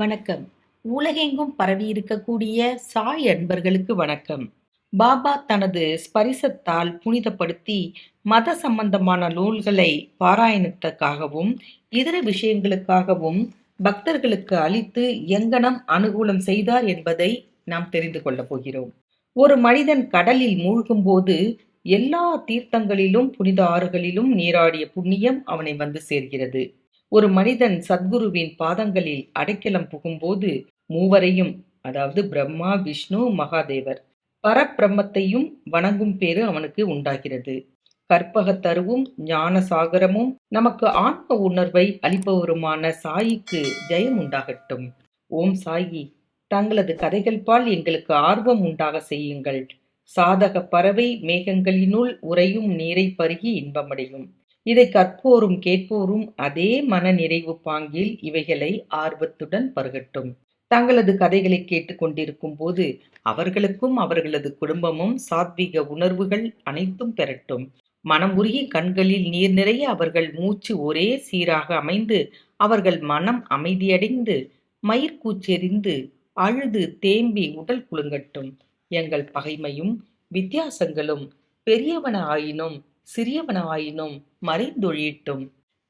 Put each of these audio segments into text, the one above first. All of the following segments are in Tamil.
வணக்கம். உலகெங்கும் பரவியிருக்கக்கூடிய சாய் அன்பர்களுக்கு வணக்கம். பாபா தனது ஸ்பரிசத்தால் புனிதப்படுத்தி மத சம்பந்தமான நூல்களை பாராயணத்துக்காகவும் இதர விஷயங்களுக்காகவும் பக்தர்களுக்கு அளித்து எங்கனம் அனுகூலம் செய்தார் என்பதை நாம் தெரிந்து கொள்ளப் போகிறோம். ஒரு மனிதன் கடலில் மூழ்கும்போது எல்லா தீர்த்தங்களிலும் புனித ஆறுகளிலும் நீராடிய புண்ணியம் அவனை வந்து சேர்கிறது. ஒரு மனிதன் சத்குருவின் பாதங்களில் அடைக்கலம் புகும்போது மூவரையும் அதாவது பிரம்மா விஷ்ணு மகாதேவர் பரப்பிரம்மத்தையும் வணங்கும் பேரு அவனுக்கு உண்டாகிறது. கற்பகத் தருவும் ஞான சாகரமும் நமக்கு ஆன்ம உணர்வை அளிப்பவருமான சாயிக்கு ஜெயம் உண்டாகட்டும். ஓம் சாயி தங்களது கதைகள்பால் எங்களுக்கு ஆர்வம் உண்டாக செய்யுங்கள். சாதக பறவை மேகங்களினுள் உறையும் நீரை பருகி இன்பமடையும். இதை கற்போரும் கேட்போரும் அதே மன நிறைவு பாங்கில் இவைகளை ஆர்வத்துடன் பருகட்டும். தங்களது கதைகளை கேட்டுக்கொண்டிருக்கும் போது அவர்களுக்கும் அவர்களது குடும்பமும் சாத்விக உணர்வுகள் அனைத்தும் பெறட்டும். மனம் உருகி கண்களில் நீர் நிறைய அவர்கள் மூச்சு ஒரே சீராக அமைந்து அவர்கள் மனம் அமைதியடைந்து மயிர்கூச்செறிந்து அழுது தேம்பி உடல் குலுங்கட்டும். எங்கள் பகைமையும் வித்தியாசங்களும் பெரியவன ஆயினும் சிறியவனாயினும் மறைந்தொழியிட்டும். மறைந்தொழியட்டும்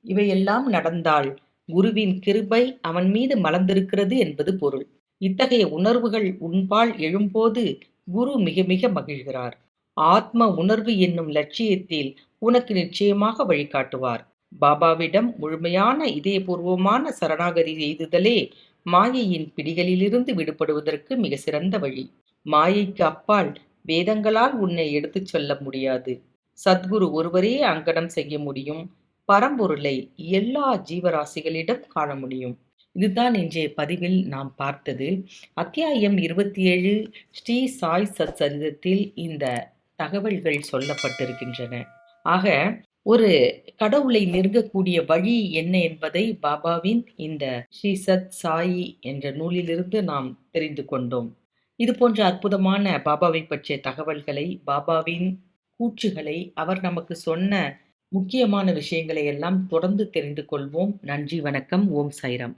இவையெல்லாம் நடந்தால் குருவின் கிருபை அவன் மீது மலர்ந்திருக்கிறது என்பது பொருள். இத்தகைய உணர்வுகள் உன்பால் எழும்போது குரு மிக மிக மகிழ்கிறார். ஆத்ம உணர்வு என்னும் லட்சியத்தில் உனக்கு நிச்சயமாக வழிகாட்டுவார். பாபாவிடம் முழுமையான இதயபூர்வமான சரணாகதி செய்துதலே மாயையின் பிடிகளிலிருந்து விடுபடுவதற்கு மிக சிறந்த வழி. மாயைக்கு அப்பால் வேதங்களால் உன்னை எடுத்துச் சொல்ல முடியாது. சத்குரு ஒருவரே அங்கனம் செய்ய முடியும். பரம்பொருளை எல்லா ஜீவராசிகளிடம் காண முடியும். இதுதான் இன்றைய பதிவில் நாம் பார்த்தது. அத்தியாயம் இருபத்தி ஏழு ஸ்ரீ சாய் சத் சரிதத்தில் இந்த தகவல்கள் சொல்லப்பட்டிருக்கின்றன. ஆக ஒரு கடவுளை நெருங்கக்கூடிய வழி என்ன என்பதை பாபாவின் இந்த ஸ்ரீ சத் சாயி என்ற நூலிலிருந்து நாம் தெரிந்து கொண்டோம். இது போன்ற அற்புதமான பாபாவை பற்றிய தகவல்களை பாபாவின் கூற்றுகளை அவர் நமக்கு சொன்ன முக்கியமான விஷயங்களை எல்லாம் தொடர்ந்து தெரிந்து கொள்வோம். நன்றி வணக்கம். ஓம் சைராம்